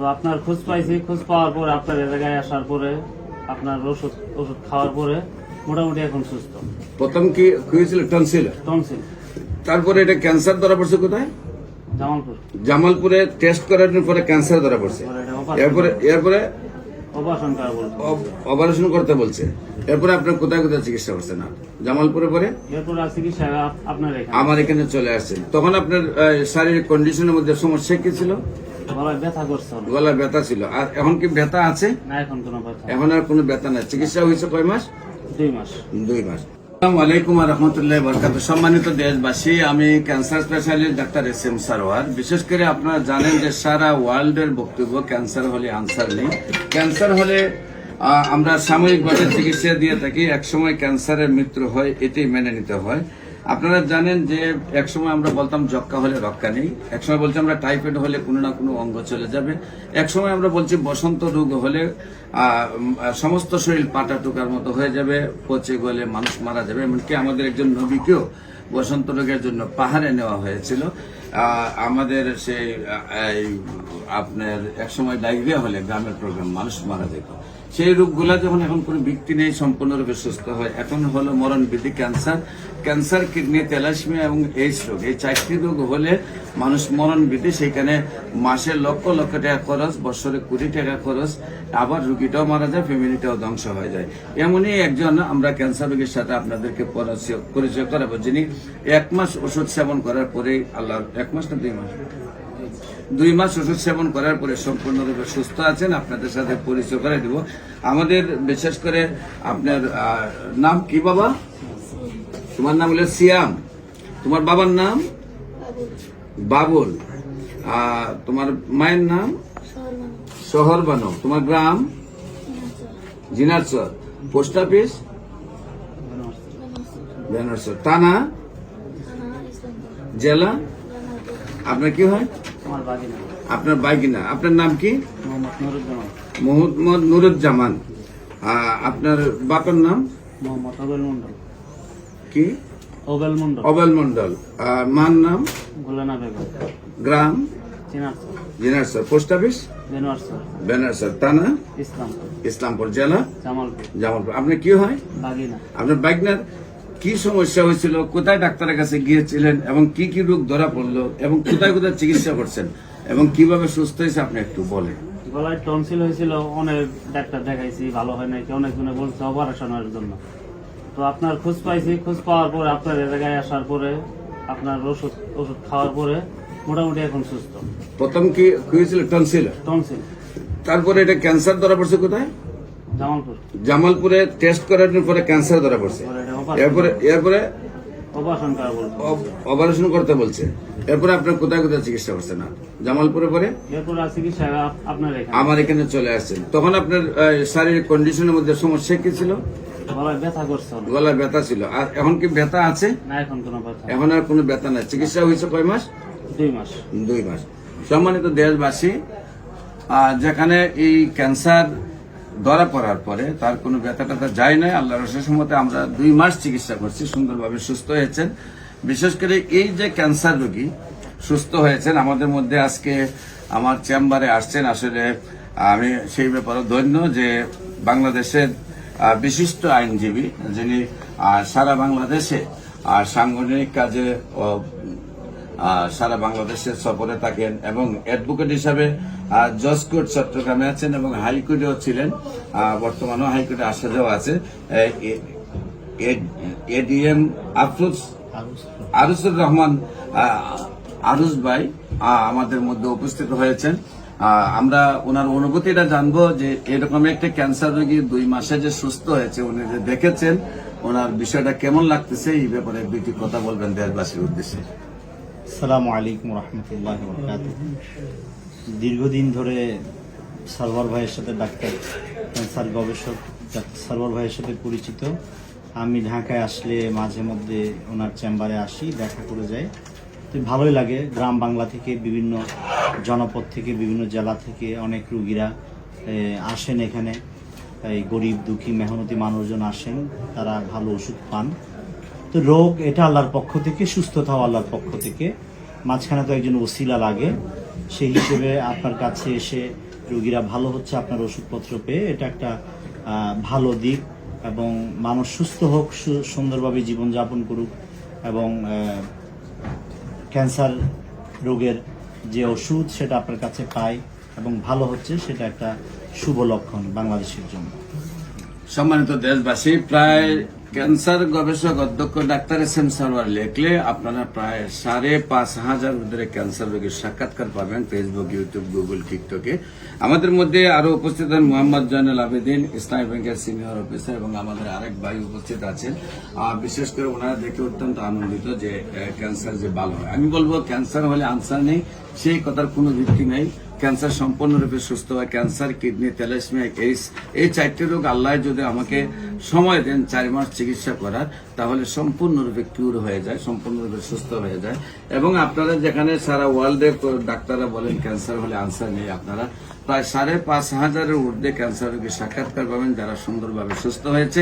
তো আপনার খোঁজ পাইছি খোঁজ পাওয়ার পরে আপনার এলাকায় আসার পরে আপনার ওষুধ ওষুধ খাওয়ার পরে মোটামুটি এখন সুস্থ। প্রথম কি হয়েছিল? টনসিল। টনসিল। তারপরে এটা ক্যান্সার ধরা পড়ছে কোথায়? জামালপুর। জামালপুরে টেস্ট করার পরে ক্যান্সার ধরা পড়ছে। অপারেশন এরপরে এরপরে? অপারেশন করতে বলছে। এরপরে আপনার কোথায় কোথায় চিকিৎসা করছেন না জামালপুরে পরে? আমার এখানে চলে আসছেন। তখন আপনার শারীরিক কন্ডিশনের মধ্যে সমস্যা কি ছিল? গলায় ব্যথা ছিল। আর এখন কি ব্যথা আছে? না এখন কোনো ব্যথা এখন আর কোনো ব্যথা নাই। চিকিৎসা হয়েছে কয় মাস? দুই মাস। দুই মাস। আসসালামু আলাইকুম রহমতুল্লাহ বরকাত সম্মানিত দেশবাসী আমি cancer specialist doctor S M Sarwar. বিশেষ করে আপনারা জানেন যে সারা ওয়ার্ল্ডের বক্তব্য ক্যান্সার হলে আনসার নেই। ক্যান্সার হলে আমরা সাময়িকভাবে চিকিৎসা দিয়ে থাকি। একসময় ক্যান্সারের মৃত্যু হয় এটি মেনে নিতে হয়। আপনারা জানেন যে একসময় আমরা বলতাম যক্কা হলে রক্ষা নেই, একসময় বলছি আমরা টাইফয়েড হলে কোনো না কোনো অঙ্গ চলে যাবে, একসময় আমরা বলছি বসন্ত রোগ হলে সমস্ত শরীর পাটা টুকার মতো হয়ে যাবে, পচে গলে মানুষ মারা যাবে, এমনকি আমাদের একজন নবীকেও বসন্ত রোগের জন্য পাহাড়ে নেওয়া হয়েছিল। আমাদের সেই আপনার একসময় ডায়রিয়া হলে গ্রামের প্রোগ্রাম মানুষ মারা যেত। সেই রোগগুলা যখন এখন কোনো ব্যক্তি নেই, সম্পূর্ণরূপে সুস্থ হয়। এখন হলো মরণ বৃদ্ধি ক্যান্সার। ক্যান্সার, কিডনি তেলাসমিয়া এবং এইডস রোগ। এই চারটি রোগ হলে মানুষ মরণ বৃদ্ধি সেখানে মাসে লক্ষ লক্ষ টাকা খরচ, বছরে কোটি টাকা খরচ। আবার রুগীটাও মারা যায়, ফ্যামিলিটাও ধ্বংস হয়ে যায়। এমনই একজন আমরা ক্যান্সার রোগীর সাথে আপনাদেরকে পরিচয়- পরিচয় করাবো, যিনি এক মাস ওষুধ সেবন করার পরে আল্লাহ এক মাস না দুই মাস? দুই মাস ওষুধ সেবন করার পরে সম্পূর্ণরূপে সুস্থ আছেন, আপনাদের সাথে পরিচয় করে দিব। আমাদের বিশেষ করে আপনার নাম কি বাবা? তোমার নাম হলো সিয়াম। তোমার বাবার নাম? বাবুল। তোমার মায়ের নাম? শহর বানো তোমার গ্রাম? Jinarchar post office? জেলা? আপনার কি হয়? আমার বাগিনা। আপনার আপনার নাম কি? মোহাম্মদ নুরুজ্জামান। আপনার বাপের নাম? মোহাম্মদ মন্ডল কি? অবেল মন্ডল অবেল মন্ডল মার নাম? গুলানা বেগম। গ্রাম? জিনারসর পোস্ট অফিস? বেনারসর থানা? ইসলামপুর। ইসলামপুর জেলা? জামালপুর। জামালপুর। আপনার কি হয়? আপনার বাইকনার কি সমস্যা হয়েছিল? কোথায় ডাক্তারের কাছে গিয়েছিলেন এবং কি কি রোগ ধরা পড়ল এবং কোথায় কোথায় চিকিৎসা করছেন এবং কীভাবে সুস্থ হয়েছে আপনি একটু বলেন। গলায় টনসিল হয়েছিল অনেক ডাক্তার দেখাইছি ভালো হয় নাই অনেক জনে বলছে অপারেশনের জন্য। তো আপনার খোঁজ পাইছি খোঁজ পাওয়ার পরে আপনার জায়গায় আসার পরে আপনার ওষুধ ওষুধ খাওয়ার পরে মোটামুটি এখন সুস্থ। প্রথম কি হয়েছিল? টনসিল? টনসিল। তারপরে এটা ক্যান্সার ধরা পড়ছে কোথায়? জামালপুর। জামালপুরে টেস্ট করার পরে ক্যান্সার ধরা পড়ছে। এরপরে এরপরে অপারেশন করতে বলছে। এরপরে আপনার কোথায় কোথায় চিকিৎসা করছেন? না জামালপুরে পরে? আমার এখানে চলে আসছেন তখন আপনার শারীরিক কন্ডিশনের মধ্যে সমস্যা কি ছিল? গলায় ব্যথা ছিল। আর এখন কি ব্যথা আছে? না এখন কোনো ব্যথা এখন আর কোনো ব্যথা নাই। চিকিৎসা হয়েছে কয় মাস? দুই মাস। দুই মাস। সম্মানিত দেশবাসী যেখানে এই ক্যান্সার ধরা পড়ার পরে তার কোনো ব্যথা ট্যাথা যায় না আল্লাহ রসের মতে আমরা দুই মাস চিকিৎসা করছি, সুন্দরভাবে সুস্থ হয়েছেন। বিশেষ করে এই যে ক্যান্সার রোগী সুস্থ হয়েছেন, আমাদের মধ্যে আজকে আমার চেম্বারে আসছেন। আসলে, আমি সেই ব্যাপারে ধন্য যে বাংলাদেশের বিশিষ্ট আইনজীবী, যিনি সারা বাংলাদেশে আর সাংগঠনিক কাজে সারা বাংলাদেশের সফরে থাকেন এবং অ্যাডভোকেট হিসাবে আহ, জজ কোর্ট চট্টগ্রামে আছেন এবং হাইকোর্টেও ছিলেন। বর্তমানেও হাইকোর্টে আসা যাওয়া আছে। এডিএম আফরুজ আরুসুর রহমান আরুস ভাই আমাদের মধ্যে উপস্থিত হয়েছেন। আমরা ওনার অনুভূতিটা জানব যে এরকম একটা ক্যান্সার রোগী দুই মাসে যে সুস্থ হয়েছে উনি যে দেখেছেন ওনার বিষয়টা কেমন লাগতেছে এই ব্যাপারে দুইটি কথা বলবেন দেশবাসীর উদ্দেশ্যে। সালামু আলাইকুম রহমতুল্লাহ দীর্ঘদিন ধরে সার্ভার ভাইয়ের সাথে ডাক্তার, ক্যান্সার গবেষক সার্ভার ভাইয়ের সাথে পরিচিত। আমি ঢাকায় আসলে মাঝে মধ্যে ওনার চেম্বারে আসি, দেখা করে যাই। তো ভালোই লাগে, গ্রাম বাংলা থেকে বিভিন্ন জনপদ থেকে, বিভিন্ন জেলা থেকে অনেক রুগীরা আসেন এখানে। এই গরিব, দুঃখী, মেহনতি মানুষজন আসেন, তারা ভালো ওষুধ পান। তো রোগ এটা আল্লাহর পক্ষ থেকে, সুস্থতাও আল্লাহর পক্ষ থেকে। মাঝখানে তো একজন ওসিলা লাগে। সেই হিসেবে আপনার কাছে এসে রোগীরা ভালো হচ্ছে, আপনার ওষুধপত্র পেয়ে। এটা একটা ভালো দিক এবং মানুষ সুস্থ হোক সুন্দরভাবে জীবনযাপন করুক এবং ক্যান্সার রোগের যে ওষুধ সেটা আপনার কাছে পায় এবং ভালো হচ্ছে, সেটা একটা শুভ লক্ষণ বাংলাদেশের জন্য। সম্মানিত দেশবাসী, প্রায় ক্যান্সার গবেষক অধ্যক্ষ ডাক্তার এস এম সারওয়ার লেখলে আপনারা প্রায় সাড়ে পাঁচ হাজার ধরে ক্যান্সার রোগীর সাক্ষাৎকার পাবেন ফেসবুক ইউটিউব গুগল টিকটকে আমাদের মধ্যে আরও উপস্থিত হন মোহাম্মদ জয়নুল আবেদিন, ইসলামী ব্যাংকের সিনিয়র অফিসার এবং আমাদের আরেক ভাই উপস্থিত আছেন। বিশেষ করে ওনারা দেখে অত্যন্ত আনন্দিত যে ক্যান্সার যে ভালো হয়। আমি বলব, ক্যান্সার হলে আনসার নেই, সেই কথার কোনো ভিত্তি নেই। ক্যান্সার সম্পূর্ণরূপে সুস্থ হয়, ক্যান্সার, কিডনি তেলাসমিয়া এইস এই চারটি রোগ আল্লাহ যদি আমাকে সময় দেন চার মাস চিকিৎসা করার, তাহলে সম্পূর্ণরূপে কিউর হয়ে যায়, সম্পূর্ণরূপে সুস্থ হয়ে যায়। এবং আপনারা যেখানে সারা ওয়ার্ল্ডে ডাক্তাররা বলেন ক্যান্সার হলে আনসার নেই আপনারা। প্রায় সাড়ে পাঁচ হাজারের ঊর্ধ্বে ক্যান্সার রোগীর সাক্ষাৎকার পাবেন যারা সুন্দরভাবে সুস্থ হয়েছে।